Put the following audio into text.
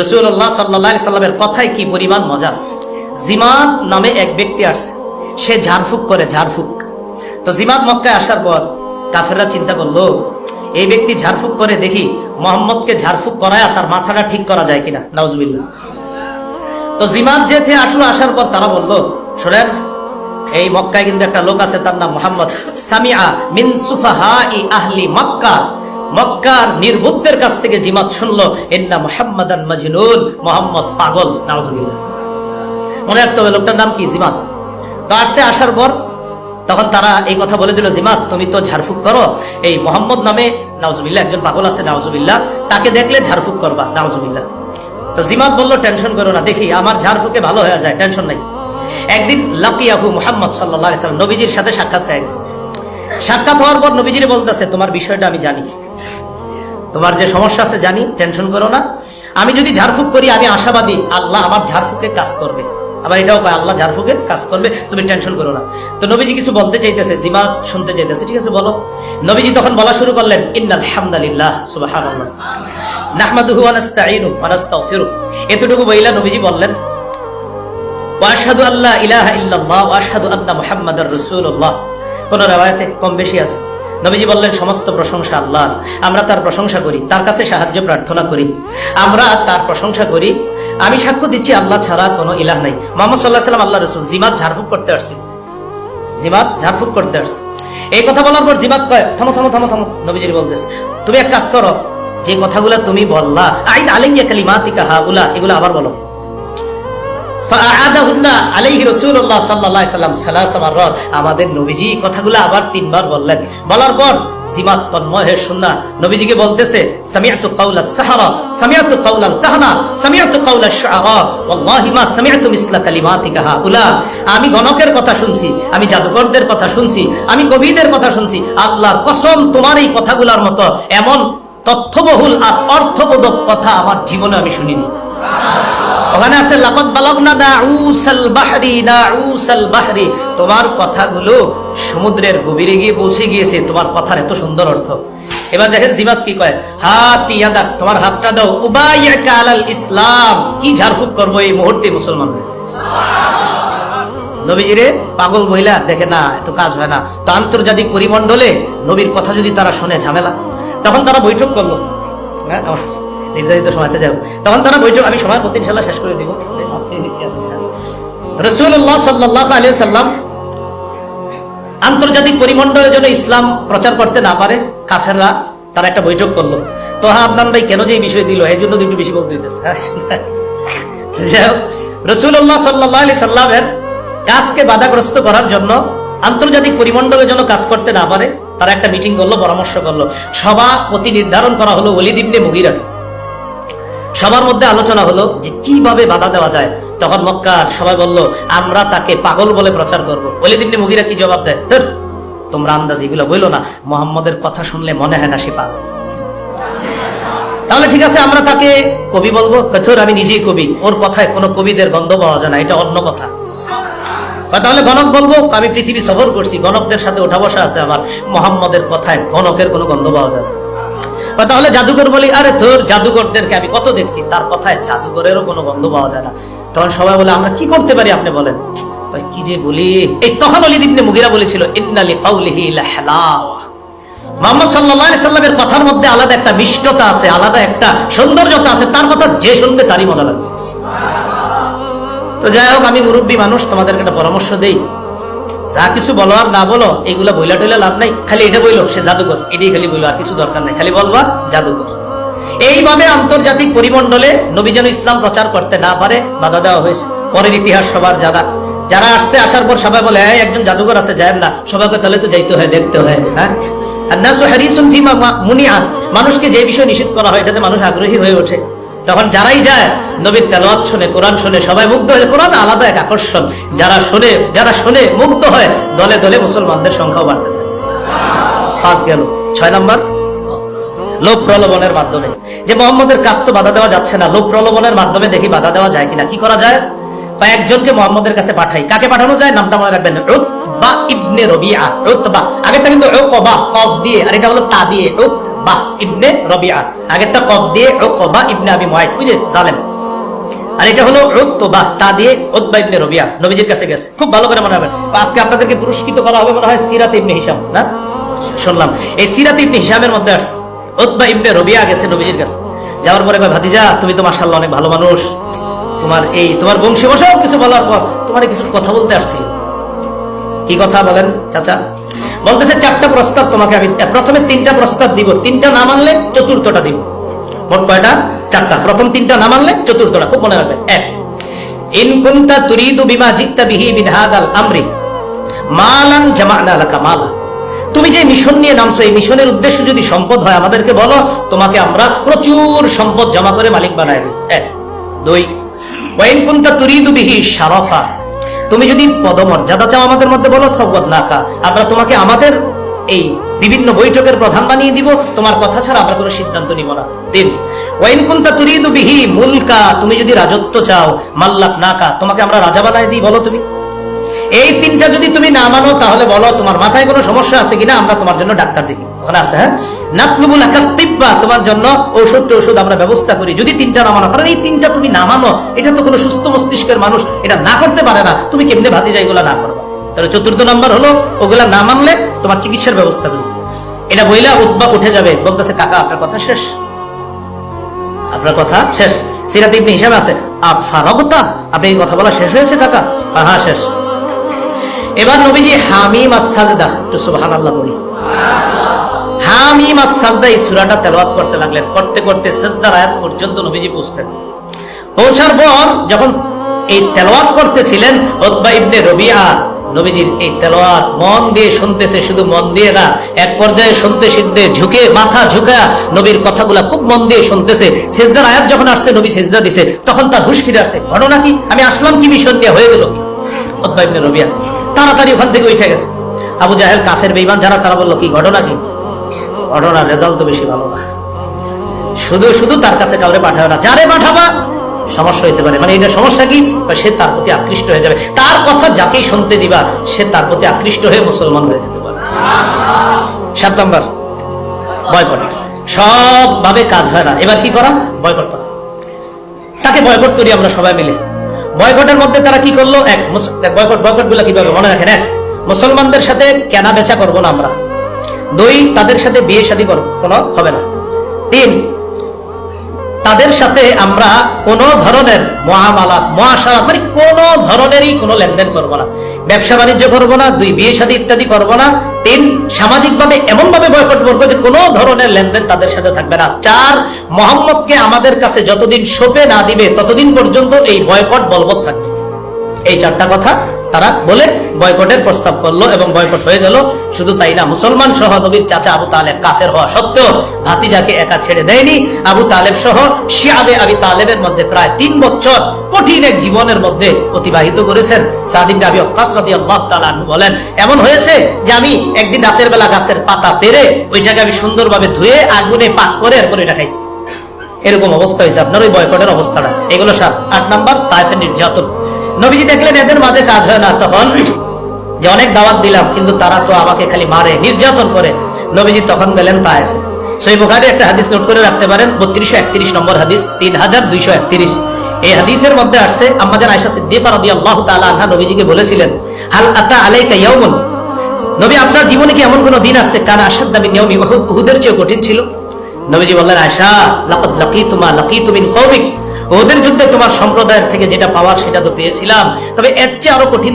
রসুল্লাহ সাল্লাহ সাল্লামের কথায় কি পরিমাণ মজা? জিমাদ নামে এক ব্যক্তি আসছে। সে ঝাড়ফুক করে, ঝাড়ফুক। তো জিমাদ মক্কায় আসার পর কাফেররা চিন্তা করল, এই ব্যক্তি ঝাড়ফুক করে দেখি মোহাম্মদকে ঝাড়ফুক করায় তার মাথাটা ঠিক করা যায় কিনা। নাউজবিল্লা তো জিমাদ যেতে আসলো, আসার পর তারা বলল, শোনেন, এই মক্কায় কিন্তু একটা লোক আছে, তার নাম মোহাম্মদ সামিয়া মিন সুফাহা আহলি মক্কা। মক্কার নির্বুদ্ধের কাছ থেকে জিমাত শুনলো এন্না মোহাম্মদান মাজনুন। মোহাম্মদ পাগল, নাউজুবিল্লাহ। মনে রাখতে হবে, লোকটার নাম কি? জিমাত। তো আসছে, আসার পর তখন তারা এই কথা বলে দিল, জিমাত, তুমি তো ঝাড়ফুক করো। এই মোহাম্মদ নামে, নাউজুবিল্লাহ, একজন পাগল আছে, নাউজুবিল্লাহ, তাকে দেখলে ঝাড়ফুক করবা, নাউজুবিল্লাহ। তো জিমাত বলল, টেনশন করো না, দেখি, আমার ঝাড়ফুকে ভালো হয়ে যায়, টেনশন নাই। একদিন লাকিয়াহু মোহাম্মদ সাল্লাহ সাল্লাম নবীজির সাথে সাক্ষাৎ হয়ে সাক্ষাৎ হওয়ার পর নবীজিরে বলতেছে, তোমার বিষয়টা আমি জানি। তোমার যে সমস্যা আছে, জানি, টেনশন করো না। আমি যদি ঝাড়ফুক করি, আমি আশাবাদী আল্লাহ আমার ঝাড়ফুকে কাজ করবে। আবার এটাও কয়, আল্লাহ ঝাড়ফুকের কাজ করবে, তুমি টেনশন করো না। তো নবীজি কিছু বলতে চাইতেছে, জিমাত শুনতে চাইতেছে, ঠিক আছে, বলো। নবীজি তখন বলা শুরু করলেন, ইন্নাল হামদালিল্লাহ, সুবহানাল্লাহ। নাহমাদুহু ওয়া নাস্তাগফিরুহ এতটুকু বইলা নবীজি বললেন ওয়াশহাদু আল্লাহ ইলাহা ইল্লাল্লাহ ওয়া আশহাদু আন্না মুহাম্মাদার রাসূলুল্লাহ। কোন রাওয়ায়াতে কম বেশি আছে? নবীজি বললেন, সমস্ত প্রশংসা আল্লাহর। আমরা তার প্রশংসা করি, তার কাছে সাহায্য প্রার্থনা করি। আমরা তার প্রশংসা করি। আমি সাক্ষ্য দিচ্ছি, আল্লাহ ছাড়া কোনো ইলাহ নাই। মোহাম্মদ সাল্লাহ সাল্লাম আল্লাহ রসুল, জিমাত ঝাড়ফুক করতে আসছি। জিমাত ঝাড়ফুক করতে আসছে। এই কথা বলার পর জিমাত কয়, থামো থামো থামো থামো। নবীজির বলতেছে, তুমি এক কাজ করো, যে কথাগুলা তুমি বললা আইন আলাইয়া কালিমাতিকা হাউলা, এগুলো আবার বলো। আমাদের নবীজি কথাগুলো আবার তিনবার বললেন। বলার পর জিমাত তন্ময় শুননা। নবীজিকে বলতেছে কাউলা সাহারা কাউলা আমি গণকের কথা শুনছি, আমি জাদুকরদের কথা শুনছি, আমি কবিদের কথা শুনছি। আল্লাহ কসম, তোমার এই কথাগুলোর মতো এমন তথ্যবহুল আর অর্থবোধক কথা আমার জীবনে আমি শুনিনি। ওখানে আছে লাকত দাউসাল বাহরি দাউসাল বাহরি। তোমার কথাগুলো সমুদ্রের গভীরে গিয়ে পৌঁছে গিয়েছে তোমার কথার এত সুন্দর অর্থ। এবার দেখেন জিমাত কি কয় হাত ইয়াদা তোমার হাতটা দাও। উবাইয়াকা আলাল ইসলাম কি ঝাড়ফুক করব এই মুহূর্তে মুসলমান নবীজিরে পাগল মহিলা দেখে না এত কাজ হয় না। তো আন্তর্জাতিক পরিমণ্ডলে নবীর কথা যদি তারা শুনে ঝামেলা তখন তারা বৈঠক করল। হ্যাঁ নির্ধারিত সময় আছে যাও তখন তারা বৈঠক আমি সময় প্রতি ইনশাল্লাহ শেষ করে দিব। রসুল্লাহ সাল্লাহ আলিয়া সাল্লাম আন্তর্জাতিক পরিমণ্ডলের জন্য ইসলাম প্রচার করতে না পারে, কাফেররা তারা একটা বৈঠক করল। তো হ্যাঁ আপনার ভাই কেন যে এই বিষয় দিল? এই জন্য একটু বেশি বলতে দিতেছে। রসুল্লাহ সাল্লাহ আলি সাল্লামের কাজকে বাধাগ্রস্ত করার জন্য আন্তর্জাতিক পরিমণ্ডলের জন্য কাজ করতে না পারে, তারা একটা মিটিং করল, পরামর্শ করল। সভা অতি নির্ধারণ করা হলো অলিদ ইবনে মুগিরাকে। সবার মধ্যে আলোচনা হলো যে কীভাবে বাধা দেওয়া যায়। তখন মক্কার সবাই বলল, আমরা তাকে পাগল বলে প্রচার করব। অলিদ ইবনে মুগিরা কি জবাব দেয়? ধর, তোমরা আন্দাজ এগুলো বইলো না। মোহাম্মদের কথা শুনলে মনে হয় না সে পাগল। তাহলে ঠিক আছে, আমরা তাকে কবি বলব? কথর আমি নিজেই কবি। ওর কথায় কোনো কবিদের গন্ধ পাওয়া যায় না, এটা অন্য কথা। তাহলে গণক বলব, আমি পৃথিবী সফর করছি, গণকদের সাথে ওঠা বসা আছে আমার। মোহাম্মদের কথায় গণকের কোনো গন্ধ পাওয়া যায় না। তাহলে জাদুকর বলি, আরে তোর জাদুকরদেরকে আমি কত দেখছি? তার কথায় জাদুকরেরও কোনো গন্ধ পাওয়া যায় না। তখন সবাই বলে, আমরা কি করতে পারি? আপনি বলেন, ভাই, কি যে বলি? এই তখন অলি দিবনে মুগিরা বলেছিল ইন্নালি কাউলিহি লাহলাওয়া। মোহাম্মদ সাল্লাহ সাল্লামের কথার মধ্যে আলাদা একটা মিষ্টতা আছে, আলাদা একটা সৌন্দর্যতা আছে, তার কথা যে শুনবে তারই মজা লাগবে। তো যাই হোক, আমি মুরব্বী মানুষ, তোমাদেরকে একটা পরামর্শ দেই। যা কিছু বলো আর না বলো, এগুলা বইলা টইলা লাভ নাই, খালি এটা বইলো, সে জাদুকর। এটাই খালি বইলো, আর কিছু দরকার নাই, খালি বলবা জাদুকর। এইভাবে আন্তর্জাতিক পরিমণ্ডলে নবী যেন ইসলাম প্রচার করতে না পারে, বাধা দেওয়া হয়েছে। পরের ইতিহাস সবার জানা। যারা আসছে, আসার পর সবাই বলে হ্যাঁ একজন জাদুকর আছে যায় না। সবাইকে তাহলে তো যাইতে হয়, দেখতে হয় হ্যাঁ? মানুষকে যে বিষয় নিষেধ করা হয়, এটাতে মানুষ আগ্রহী হয়ে ওঠে। তখন যারাই যায়, নবীর তেলাওয়াত শুনে, কোরআন শুনে, সবাই মুগ্ধ হয়ে কোরআন আলাদা এক আকর্ষণ। যারা শুনে যারা শুনে মুগ্ধ হয়, দলে দলে মুসলমানদের সংখ্যাও বাড়তে পাঁচ গেল। ছয় নম্বর? লোক প্রলোভনের মাধ্যমে। যে মোহাম্মদের কাজ তো বাধা দেওয়া যাচ্ছে না লোক প্রলোভনের মাধ্যমে দেখি বাধা দেওয়া যায় কিনা? কি করা যায়? বা একজনকে মোহাম্মদের কাছে পাঠাই। কাকে পাঠানো যায়? নামটা মনে রাখবেন। রুতবা ইবনে রবিআ। রুতবা। আগেরটা কিন্তু কফ দিয়ে। আর এটা হলো তা দিয়ে। ইবনে আগেরটা কফ দিয়ে ইবনে আবি মুআইদ বুঝে জালেম। আর এটা হলো তা দিয়ে ইবনে নবীজির কাছে গেছে। খুব ভালো করে মনে রাখবেন। আজকে আপনাদেরকে পুরস্কৃত করা হবে মনে হয় সিরাত ইবনে হিসাম না? শুনলাম। এই সিরাত ইবনে হিসামের মধ্যে আসছে। ইবনে গেছে নবীজির কাছে। যাওয়ার পরে কয়, ভাতিজা, তুমি তো মাশাআল্লাহ অনেক ভালো মানুষ। তোমার এই, তোমার বংশী সব কিছু বলার পর। তোমার কিছু কথা বলতে আসছি। কি কথা বলেন, চাচা? বলতেছে, চারটা প্রস্তাব তোমাকে আমি, প্রথমে তিনটা প্রস্তাব দিব। তিনটা না মানলে চতুর্থটা দিব। মোট কয়টা? চারটা। প্রথম তিনটা না মানলে চতুর্থটা, খুব মনে রাখবে এক, ইন কুনতা তুরিদু বিমা জিত্তা বিহি মিন হাদাল আমরি, মালান জামানা লাকা মালা। তুমি যে মিশন নিয়ে নামছো, এই মিশনের উদ্দেশ্য যদি সম্পদ হয়, আমাদেরকে বলো, তোমাকে আমরা প্রচুর সম্পদ জমা করে মালিক বানাই দিই। এক, দুই ওয়াইন কুনতা তুরিদু বিহি শারাফা তুমি যদি পদমর্যাদা চাও আমাদের মধ্যে বলো সব্বত নাকা? আমরা তোমাকে আমাদের এই বিভিন্ন বৈঠকের প্রধান বানিয়ে দিব। তোমার কথা ছাড়া আমরা কোনো সিদ্ধান্ত নিব না। তিন ওয়াইন কুন্তা মুলকা, তুমি যদি রাজত্ব চাও, মাল্লাক নাকা, তোমাকে আমরা রাজা বানাই দিই, বলো তুমি। এই তিনটা যদি তুমি না মানো, তাহলে বলো, তোমার মাথায় কোনো সমস্যা আছে কিনা, আমরা তোমার জন্য ডাক্তার দেখি। হ্যাঁ? তোমার জন্য ঔষধ আমরা ব্যবস্থা করি। যদি তিনটা না মানো কারণ এই তিনটা তুমি না মানো এটা তো কোনো সুস্থ মস্তিষ্কের মানুষ এটা না করতে পারে না। তুমি এগুলা না করবা? তাহলে চতুর্থ নাম্বার হলো, ওগুলা না মানলে তোমার চিকিৎসার ব্যবস্থা এটা বইলা উদ্বা উঠে যাবে। বলতেছে, কাকা, আপনার কথা শেষ। আপনার কথা শেষ। হিসাবে আছে আপনি এই কথা বলা শেষ হয়েছে, কাকা? হ্যাঁ শেষ। এবার নবীজি হামিম আসাজদা একটু বলি। করতে শুধু মন দিয়ে না, এক পর্যায়ে শুনতে শুনতে ঝুঁকে, মাথা ঝুঁকা নবীর কথাগুলা খুব মন দিয়ে শুনতেছে। সেজদার আয়াত যখন আসছে, নবী সেজদা দিছে, তখন তার হুশ ফিরে আসছে ঘটনা কি? আমি আসলাম কি মিশন নিয়ে, হয়ে গেল কি? তাড়াতাড়ি ওখান থেকে উঠে গেছে। আবু জাহেল কাফের বেইমান যারা, তারা বলল, কি ঘটনা কি? ঘটনার রেজাল্ট তো বেশি ভালো না। শুধু শুধু তার কাছে কাউরে পাঠাবে না। যারে পাঠাবা, সমস্যা হইতে পারে। মানে এটা সমস্যা কি? সে তার প্রতি আকৃষ্ট হয়ে যাবে। তার কথা যাকেই শুনতে দিবা, সে তার প্রতি আকৃষ্ট হয়ে মুসলমান হয়ে যেতে পারে। সাত নম্বর বয়কট সব ভাবে কাজ হয় না। এবার কি করা? বয়কট করা। তাকে বয়কট করি আমরা সবাই মিলে। বয়কটের মধ্যে তারা কি করল? এক বয়কট বয়কটগুলো কীভাবে মনে রাখেন? এক, মুসলমানদের সাথে কেনা বেচা করব না আমরা। দুই, তাদের সাথে বিয়ে শাদী করব কোনো হবে না। তিন, তাদের সাথে আমরা কোন ধরনের মহামালাত মহাসারাত মানে কোন ধরনেরই কোনো লেনদেন করব না। ব্যবসা বাণিজ্য করব না, দুই, বিয়ে শাদী ইত্যাদি করব না। তিন সামাজিক ভাবে এমন ভাবে বয়কট করব যে কোনো ধরনের লেনদেন তাদের সাথে থাকবে না। চার, মোহাম্মদকে আমাদের কাছে যতদিন সোপে না দিবে, ততদিন পর্যন্ত এই বয়কট বলবৎ থাকবে। এই চারটা কথা তারা বলে বয়কটের প্রস্তাব করল এবং বয়কট হয়ে গেল। শুধু তাই না, মুসলমান সহ নবীর চাচা আবু তালেব কাফের হওয়া সত্ত্বেও ভাতিজাকে একা ছেড়ে দেয়নি। আবু তালেব সহ শিয়াবে আবি তালেবের মধ্যে প্রায় তিন বছর কঠিন এক জীবনের মধ্যে অতিবাহিত করেছেন। সাদিম আবি অক্কাস তাআলা আনহু বলেন, এমন হয়েছে যে আমি একদিন রাতের বেলা গাছের পাতা পেরে ওইটাকে আমি সুন্দরভাবে ধুয়ে আগুনে পাক করে এরপর এটা খাইছি। এরকম অবস্থা হয়েছে আপনার, ওই বয়কটের অবস্থাটা। এগুলো সাত, আট নাম্বার তাইফের নির্যাতন। নবীজি দেখলেন এদের মাঝে কাজ হয় না তখন যে অনেক দাওয়াত দিলাম, কিন্তু তারা তো আমাকে খালি মারে, নির্যাতন করে। নবীজি তখন গেলেন তাইফ সই বুখারি একটা হাদিস নোট করে রাখতে পারেন, বত্রিশশো একত্রিশ নম্বর হাদিস, তিন হাজার দুইশো একত্রিশ। এই হাদিসের মধ্যে আসছে আম্মাজান আয়সা সিদ্দিকা রাদিয়াল্লাহু তাআলা আনহা নবীজিকে বলেছিলেন, হাল আতা আলাইকা ইয়াউমুন? নবী, আপনার জীবনে কি এমন কোন দিন আসছে? কানা আসাদ্দা মিন ইয়াউমি উহুদ? উহুদের চেয়ে কঠিন ছিল। নবীজি বললেন আয়সা লাকাদ লাকিতুমা লাকিতু মিন ওদের যুদ্ধে তোমার সম্প্রদায়ের থেকে যেটা পাওয়ার সেটা তো পেয়েছিলাম। তবে এর চেয়ে আরও কঠিন